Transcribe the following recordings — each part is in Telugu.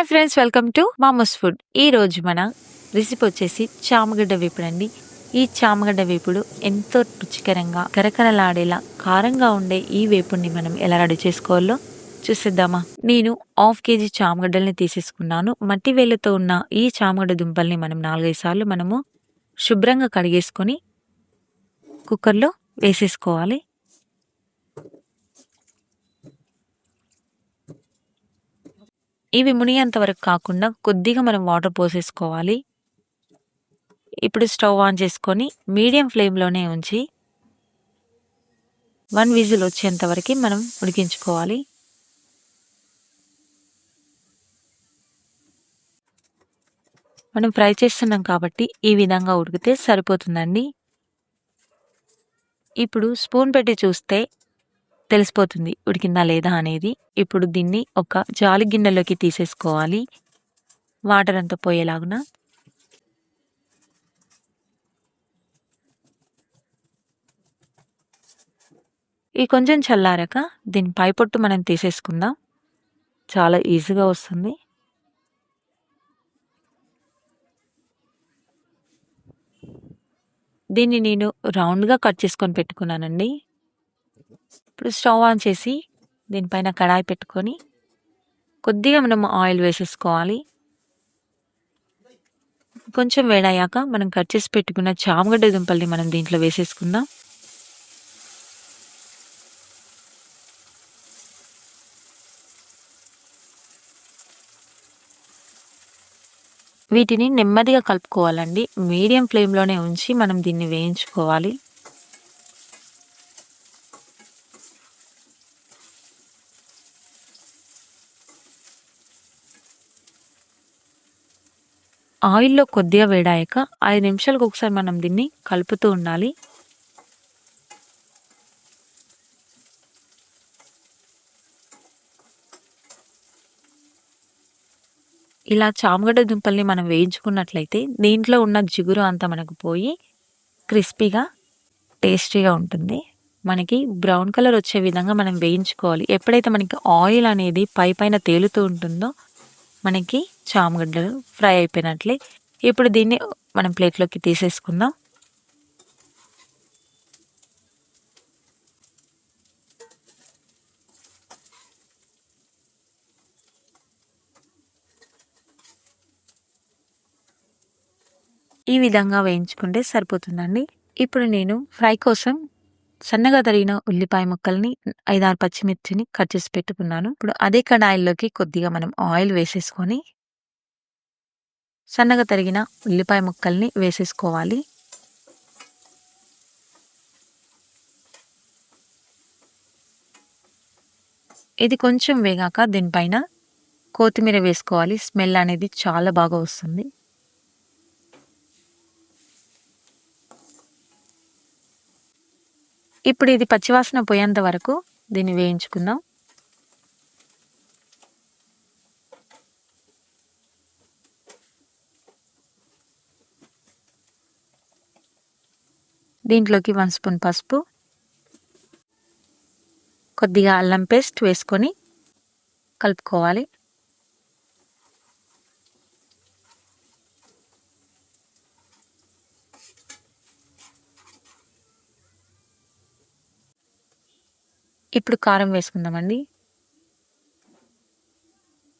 Hi friends welcome to Mamo's food. ఈ రోజు మన రెసిపీ వచ్చేసి చామగడ్డ వేపుడు అండి. ఈ చామగడ్డ వేపుడు ఎంతో రుచికరంగా కరకరలాడేలా కారంగా ఉండే ఈ వేపుడిని మనం ఎలా రెడీ చేసుకోవాలో చూసేద్దామా. నేను హాఫ్ కేజీ చామగడ్డల్ని తీసేసుకున్నాను. మట్టి వేళ్ళతో ఉన్న ఈ చామగడ్డ దుంపల్ని మనం నాలుగైదు సార్లు మనము శుభ్రంగా కడిగేసుకొని కుక్కర్లో వేసేసుకోవాలి. ఇవి మునిగేంత వరకు కాకుండా కొద్దిగా మనం వాటర్ పోసేసుకోవాలి. ఇప్పుడు స్టవ్ ఆన్ చేసుకొని మీడియం ఫ్లేమ్లోనే ఉంచి వన్ విజిల్ వచ్చేంత వరకు మనం ఉడికించుకోవాలి. మనం ఫ్రై చేస్తున్నాం కాబట్టి ఈ విధంగా ఉడికితే సరిపోతుందండి. ఇప్పుడు స్పూన్ పెట్టి చూస్తే తెలిసిపోతుంది ఉడికిందా లేదా అనేది. ఇప్పుడు దీన్ని ఒక జాలి గిన్నెలోకి తీసేసుకోవాలి. వాటర్ అంతా పోయేలాగున. ఈ కొంచెం చల్లారాక దీని పైపొట్టు మనం తీసేసుకుందాం. చాలా ఈజీగా వస్తుంది. దీన్ని నేను రౌండ్గా కట్ చేసుకొని పెట్టుకున్నానండి. ఇప్పుడు స్టవ్ ఆన్ చేసి దీనిపైన కడాయి పెట్టుకొని కొద్దిగా మనం ఆయిల్ వేసేసుకోవాలి. కొంచెం వేడయ్యాక మనం కట్ చేసి పెట్టుకున్న చామగడ్డ దుంపల్ని మనం దీంట్లో వేసేసుకుందాం. వీటిని నెమ్మదిగా కలుపుకోవాలండి. మీడియం ఫ్లేమ్లోనే ఉంచి మనం దీన్ని వేయించుకోవాలి. ఆయిల్లో కొద్దిగా వేడాక ఐదు నిమిషాలకు ఒకసారి మనం దీన్ని కలుపుతూ ఉండాలి. ఇలా చామగడ్డ దుంపల్ని మనం వేయించుకున్నట్లయితే దీంట్లో ఉన్న జిగురు అంతా మనకు పోయి క్రిస్పీగా టేస్టీగా ఉంటుంది. మనకి బ్రౌన్ కలర్ వచ్చే విధంగా మనం వేయించుకోవాలి. ఎప్పుడైతే మనకి ఆయిల్ అనేది పై పైన తేలుతూ ఉంటుందో మనకి చామగడ్డలు ఫ్రై అయిపోయినట్లే. ఇప్పుడు దీన్ని మనం ప్లేట్లోకి తీసేసుకుందాం. ఈ విధంగా వేయించుకుంటే సరిపోతుందండి. ఇప్పుడు నేను ఫ్రై కోసం సన్నగా తరిగిన ఉల్లిపాయ ముక్కల్ని ఐదారు పచ్చిమిర్చిని కట్ చేసి పెట్టుకున్నాను. ఇప్పుడు అదే కడాయిల్లోకి కొద్దిగా మనం ఆయిల్ వేసేసుకొని సన్నగా తరిగిన ఉల్లిపాయ ముక్కల్ని వేసేసుకోవాలి. ఇది కొంచెం వేగాక దీనిపైన కొత్తిమీర వేసుకోవాలి. స్మెల్ అనేది చాలా బాగా వస్తుంది. ఇప్పుడు ఇది పచ్చివాసన పోయేంత వరకు దీన్ని వేయించుకుందాం. దీంట్లోకి వన్ స్పూన్ పసుపు కొద్దిగా అల్లం పేస్ట్ వేసుకొని కలుపుకోవాలి. ఇప్పుడు కారం వేసుకుందామండి.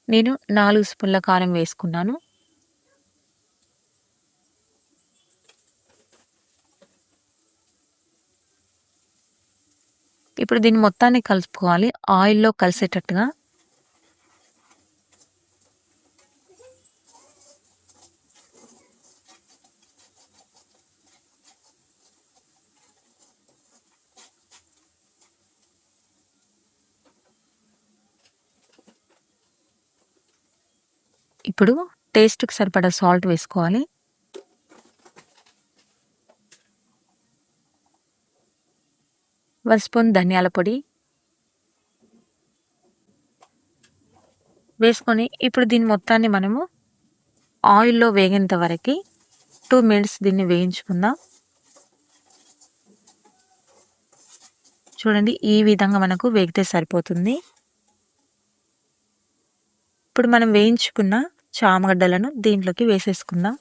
నేను నాలుగు స్పూన్ల కారం వేసుకున్నాను. ఇప్పుడు దీన్ని మొత్తాన్ని కలుపుకోవాలి. ఆయిల్లో కలిసేటట్టుగా ఇప్పుడు టేస్ట్కి సరిపడా సాల్ట్ వేసుకోవాలి. వన్ స్పూన్ ధనియాల పొడి. వేసుకొని ఇప్పుడు దీని మొత్తాన్ని మనము ఆయిల్లో వేగేంత వరకు టూ మినిట్స్ దీన్ని వేయించుకుందాం. చూడండి ఈ విధంగా మనకు వేగితే సరిపోతుంది. ఇప్పుడు మనం వేయించుకున్న చామగడ్డలను దీంట్లోకి వేసేసుకుందాం.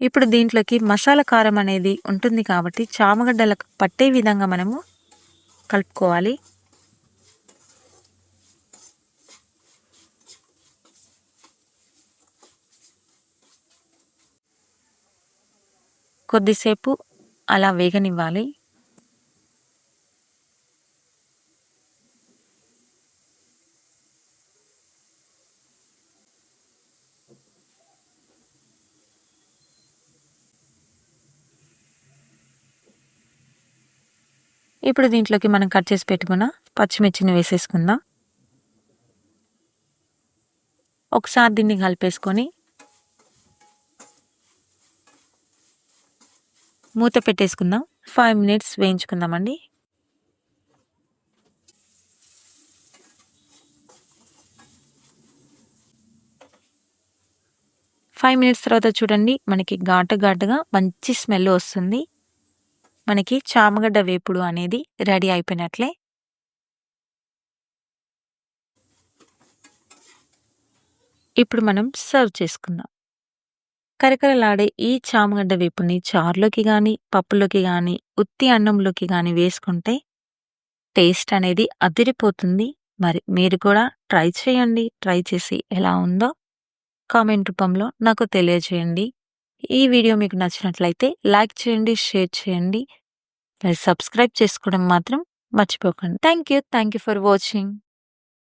ఇప్పుడు దీంట్లోకి మసాలా కారం అనేది ఉంటుంది కాబట్టి చామగడ్డలకు పట్టే విధంగా మనము కలుపుకోవాలి. కొద్దిసేపు అలా వేగనివ్వాలి. ఇప్పుడు దీంట్లోకి మనం కట్ చేసి పెట్టుకున్న పచ్చిమిర్చిని వేసేసుకుందాం. ఒకసారి దీన్ని కలిపేసుకొని మూత పెట్టేసుకుందాం. ఫైవ్ మినిట్స్ వేయించుకుందామండి. ఫైవ్ మినిట్స్ తర్వాత చూడండి మనకి ఘాటు ఘాటుగా మంచి స్మెల్ వస్తుంది. మనకి చామగడ్డ వేపుడు అనేది రెడీ అయిపోయినట్లే. ఇప్పుడు మనం సర్వ్ చేసుకుందాం. కరకరలాడే ఈ చామగడ్డ వేపుని చారులోకి కానీ పప్పులోకి కానీ ఉత్తి అన్నంలోకి కానీ వేసుకుంటే టేస్ట్ అనేది అదిరిపోతుంది. మరి మీరు కూడా ట్రై చేయండి. ట్రై చేసి ఎలా ఉందో కామెంట్ రూపంలో నాకు తెలియజేయండి. ఈ వీడియో మీకు నచ్చినట్లయితే లైక్ చేయండి షేర్ చేయండి. సబ్స్క్రైబ్ చేసుకోవడం మాత్రం మర్చిపోకండి. Thank you thank you for watching.